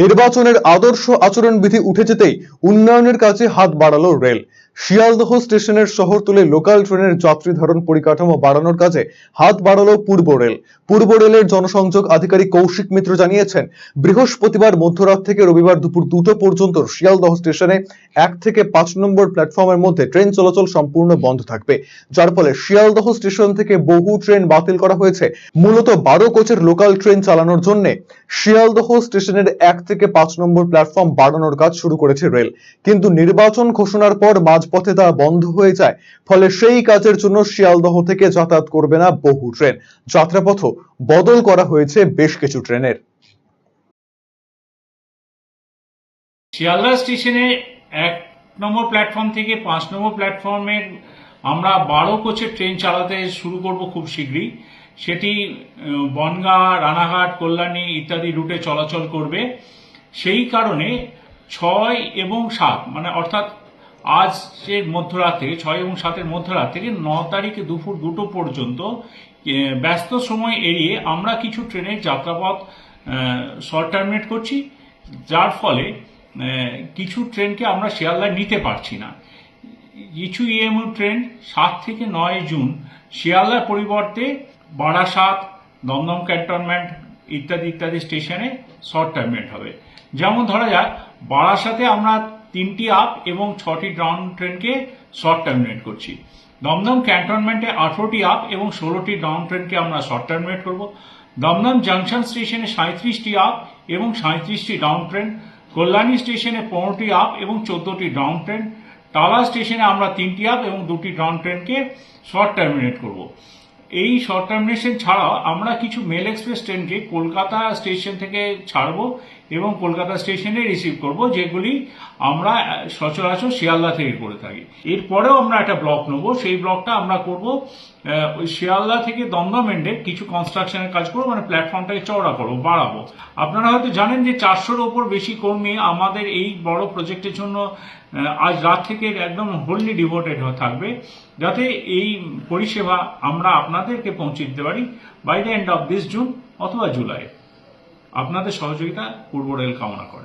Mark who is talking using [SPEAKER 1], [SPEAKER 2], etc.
[SPEAKER 1] নির্বাচনের আদর্শ আচরণবিধি উঠে যেতেই উন্নয়নের কাজে হাত বাড়ালো রেল। শিয়ালদহ স্টেশনের শহরতলি লোকাল ট্রেনের যাত্রী ধারণ পরিকাঠামো বাড়ানোর কাজে হাত বাড়ালো পূর্ব রেল। পূর্ব রেলের জনসংযোগ আধিকারিক কৌশিক মিত্র জানিয়েছেন, বৃহস্পতিবার মধ্যরাত থেকে রবিবার দুপুর দুটো পর্যন্ত শিয়ালদহ স্টেশনে এক থেকে পাঁচ নম্বর প্ল্যাটফর্মের মধ্যে ট্রেন চলাচল সম্পূর্ণ বন্ধ থাকবে। যার ফলে শিয়ালদহ স্টেশন থেকে বহু ট্রেন বাতিল করা হয়েছে। মূলত বারো কোচের লোকাল ট্রেন চালানোর জন্য শিয়ালদহ স্টেশনের এক থেকে পাঁচ নম্বর প্ল্যাটফর্ম বাড়ানোর কাজ শুরু করেছে রেল কিন্তু নির্বাচন ঘোষণার পর মাঝপথে তা বন্ধ হয়ে যায়। ফলে সেই কাজের জন্য শিয়ালদহ থেকে যাতায়াত করবে না বহু ট্রেন যাত্রাপথ বদল করা হয়েছে বেশ কিছু ট্রেনের
[SPEAKER 2] শিয়ালদা স্টেশনে এক নম্বর প্ল্যাটফর্ম থেকে পাঁচ নম্বর প্ল্যাটফর্মের আমরা বারো কোচের ট্রেন চালাতে শুরু করব খুব শীঘ্রই। সেটি বনগাঁ, রানাঘাট, কল্যাণী ইত্যাদি রুটে চলাচল করবে। সেই কারণে ছয় এবং সাত মানে অর্থাৎ আজের মধ্যরাতে, ছয় এবং সাতের মধ্যরাত থেকে ন তারিখে দুপুর দুটো পর্যন্ত ব্যস্ত সময় এড়িয়ে আমরা কিছু ট্রেনের যাত্রাপথ শর্ট টার্মিনেট করছি, যার ফলে কিছু ট্রেনকে আমরা শিয়ালদায় নিতে পারছি না। কিছু ইএমইউ ট্রেন সাত থেকে নয় জুন শিয়ালদার পরিবর্তে বারাসাত, দমদম ক্যান্টনমেন্ট ইত্যাদি ইত্যাদি স্টেশনে শর্ট টার্মিনেট হবে। যেমন ধরা যাক, বারাসাতে আমরা তিনটি আপ এবং ছটি ডাউন ট্রেনকে শর্ট টার্মিনেট করছি। দমদম ক্যান্টনমেন্টে আঠারোটি আপ এবং ষোলোটি ডাউন ট্রেনকে আমরা শর্ট টার্মিনেট করব। দমদম জাংশন স্টেশনে সাঁত্রিশটি আপ এবং সাঁত্রিশটি ডাউন ট্রেন কল্যাণী স্টেশনে পনেরোটি আপ এবং চোদ্দটি ডাউন ট্রেন টালা স্টেশনে আমরা তিনটি আপ এবং দুটি ডাউন ট্রেনকে শর্ট টার্মিনেট করব। এই শর্ট টার্মিনেশন ছাড়াও আমরা কিছু মেল এক্সপ্রেস ট্রেনকে কলকাতা স্টেশন থেকে ছাড়বো এবং কলকাতা স্টেশনে রিসিভ করব, যেগুলি আমরা সচরাচর শিয়ালদা থেকে করে থাকি। এরপরেও আমরা একটা ব্লক নেব। সেই ব্লকটা আমরা করব শিয়ালদা থেকে দমদম এন্ডে কিছু কনস্ট্রাকশনের কাজ করব মানে প্ল্যাটফর্মটাকে চওড়া করব, বাড়াবো। আপনারা হয়তো জানেন যে চারশোর ওপর বেশি কর্মী আমাদের এই বড় প্রজেক্টের জন্য আজ রাত থেকে একদম হোললি ডিভোটেড থাকবে। যাতে এই পরিষেবা আমরা আপনাদেরকে পৌঁছে দিতে পারি by the end of this June অথবা জুলাই আপনাদের সহযোগিতা পূর্ব রেল কামনা করে।